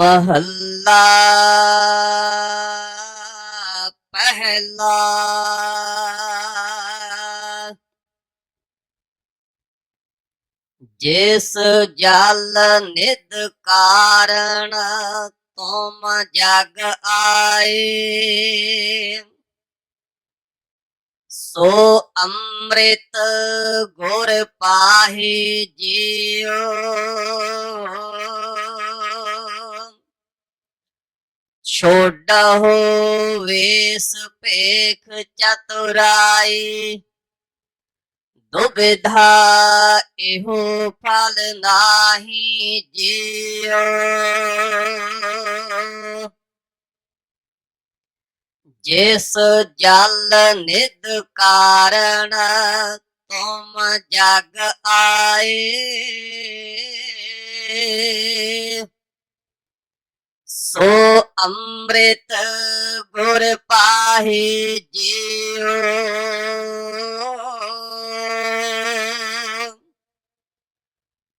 ਮਹੱਲਾ ਪਹਿਲਾ। ਜਿਸ ਜਲ ਨਿਦ ਕਾਰਣ ਤੁਮ ਜਗ ਆਏ ਸੋ ਅੰਮ੍ਰਿਤ ਗੁਰ ਪਾਹੀ ਜੀਓ। ਛੋਡਹੁ ਵੇਸ ਪੇਖ ਚਤੁਰਾਈ। ਦੁਬਿਧਾ ਇਹੋ ਫਲ ਨਾਹੀ ਜਿਉ ਜਿਸ ਜਲ ਨਿਦ ਕਾਰਣ ਤੁਮ ਜਗ ਆਏ ਸੋ ਅੰਮ੍ਰਿਤ ਗੁਰ ਪਾਹੀ ਜੀਉ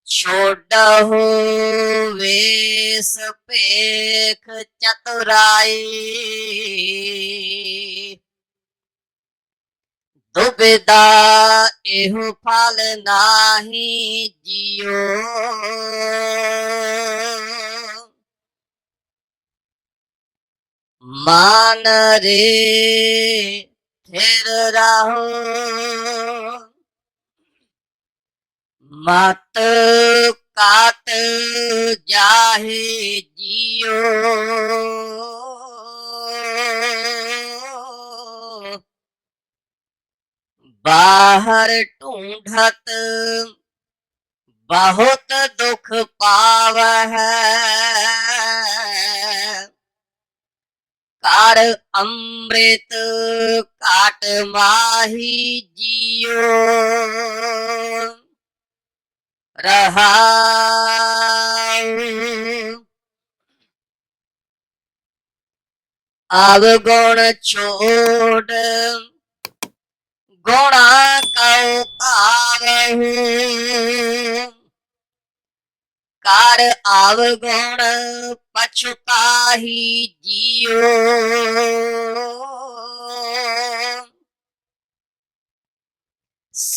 ਛੋਡਹੁ ਵੇਸ ਪੇਖ ਚਤੁਰਾਈ। ਦੁਬਿਦਾ ਇਹੋ ਫਲ ਨਾਹੀ ਜਿਉ ਮਾਨ ਰੇ ਥਿਰ ਰਹੋ। ਮਤ ਕਾਟ ਜਾਹੇ ਜਿਉ। ਬਾਹਰ ਢੂੰਢਤ ਬਹੁਤ ਦੁਖ ਪਾਵਹਿ। ਕਰ ਅੰਮ੍ਰਿਤ ਕਾਟ ਮਾਹੀ ਜਿਉ ਰਹਾਉ। ਅਵਗੁਣ ਛੋੜ, ਗੁਣਾ ਕਉ ਪਾਵਹੁ ਕਰ ਅਵਗੁਣ ਪਛਤਾਹੀ ਜੀਓ।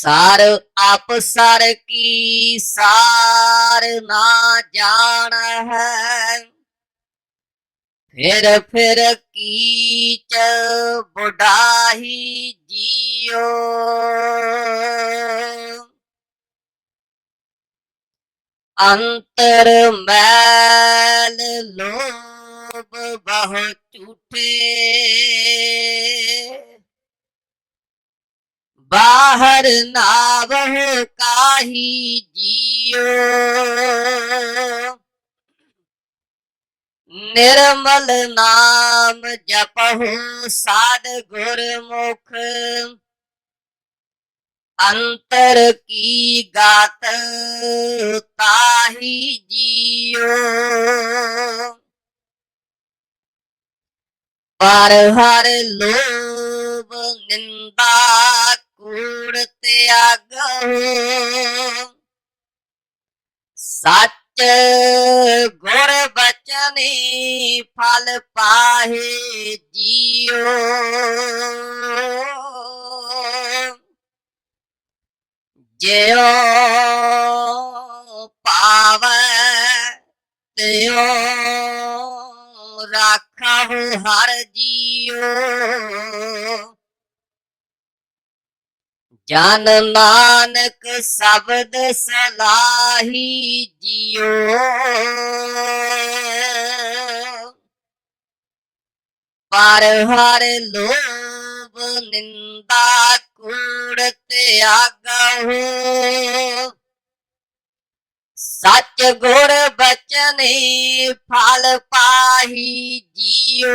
ਸਾਰ, ਆਪ ਸਰ ਕੀ ਸਾਰ ਨਾ ਜਾਣ ਹੈ। ਫਿਰ ਫਿਰ ਕੀਚ ਬੁਢਾਹੀ ਜੀਓ। ਅੰਤਰ ਮੈਲ ਲੋਭ ਬਹੁ ਝੂਠੇ। ਬਾਹਰ ਨਾਵਹੁ ਕਾਹੀ ਜੀਓ। ਨਿਰਮਲ ਨਾਮ ਜਪਹੁ ਸਾਧ ਗੁਰਮੁਖ। ਅੰਤਰ ਕੀ ਗਾਤ ਤਾਹੀ ਜੀਓ। ਪਰ ਹਰ ਲੋਭ ਨਿੰਦਾ ਸੱਚ ਗੁਰ ਬਚਨੀ ਫਲ ਪਾਹੇ ਜਿਉ ਜਿਉ ਪਾਵੈ ਤਿਉ ਰਾਖਹੁ ਹਰ ਜੀਓ। ਜਨ ਨਾਨਕ ਸ਼ਬਦ ਸਲਾਹੀ ਜਿਉ ਪਰ ਹਰ ਲੋਭ ਨਿੰਦਾ ਕੂੜ ਤਿਆਗਹੁ ਸੱਚ ਗੁਰ ਬਚਨੇ ਫਲ ਪਾਹੀ ਜੀਓ।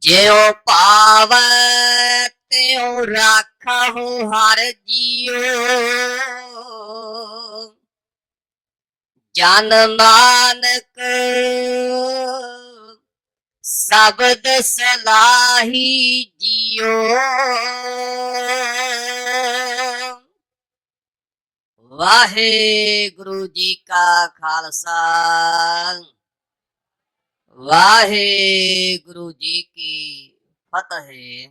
ਜਿਉ ਪਾਵੈ ਤਿਉ ਰਾਖਹੁ ਹਰ ਜੀਉ। ਜਨ ਨਾਨਕ, ਸ਼ਬਦ ਸਲਾਹੀ ਜੀਉ। ਵਾਹਿਗੁਰੂ ਜੀ ਕਾ ਖਾਲਸਾ। ਵਾਹਿਗੁਰੂ ਜੀ ਕੀ ਫਤਿਹ।